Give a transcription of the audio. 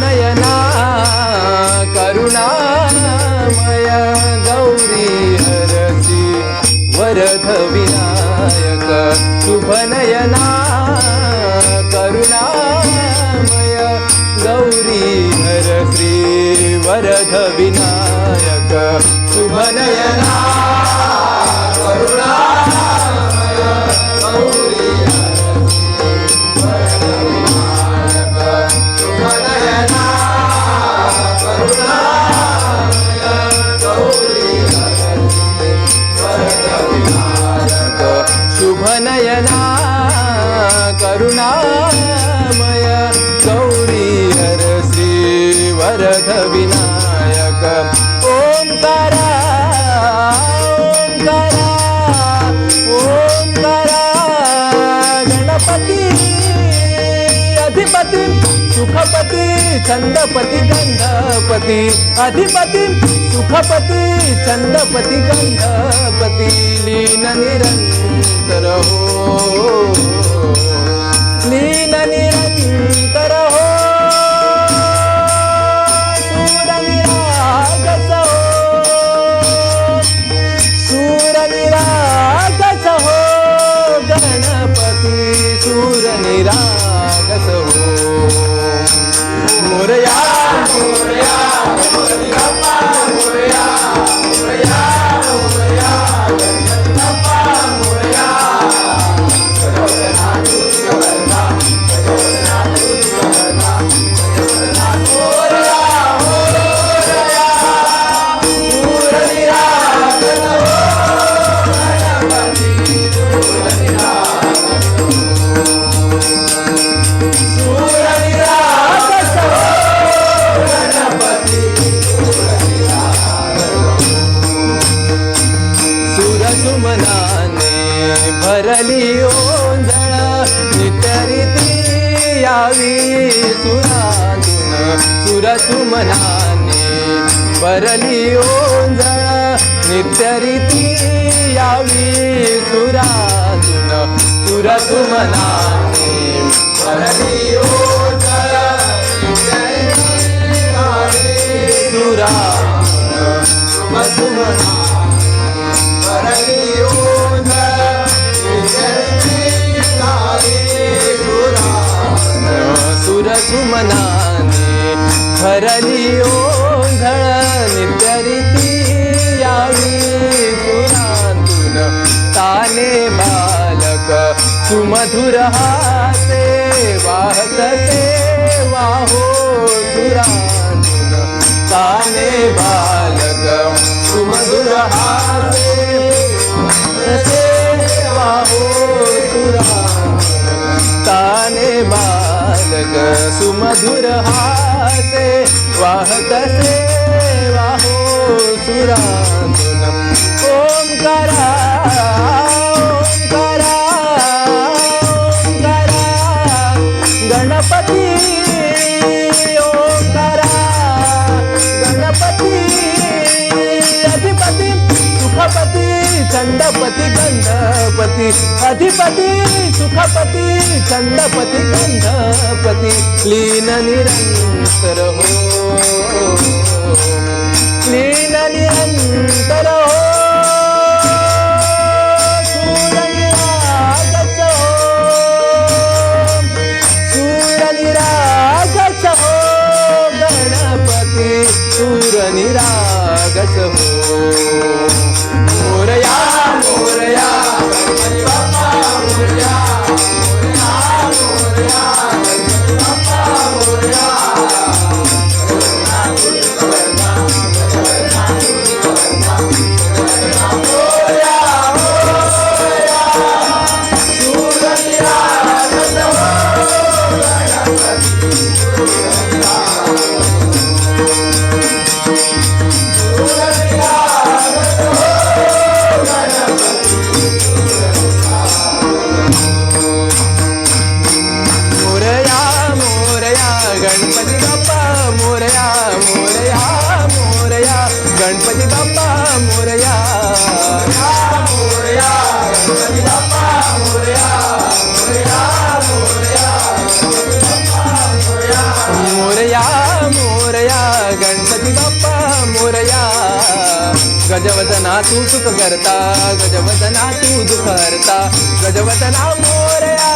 नयना करुणामय गौरी हरसि वरद विनायक शुभनयना करुणामय गौरी हरसि वरद विनायक शुभनयना सुखपती छंदपती गंधपती अधिपती सुखपती छंदपती गंधपती लीन निरंतर हो. गावी सुरातून सुरसुमनाने भरली ओंजळ नित्यरीती यावी सुरातून सुरसुमनाने भरली सुमधुर हाते वाहत ते वाहो सुरातून ताने बालक सुमधुर हाते सेवा हो ताने बालक सुमधुर हाते वाहत सेवा हो सुरातून ओंकारा छंदपती गंधपती अधिपती सुखपती. छंदपती गंधपती लीन निरंतर हो. गजवदना तू सुख करता गजवदना तू दुख हरता गजवदना मोरया मोरया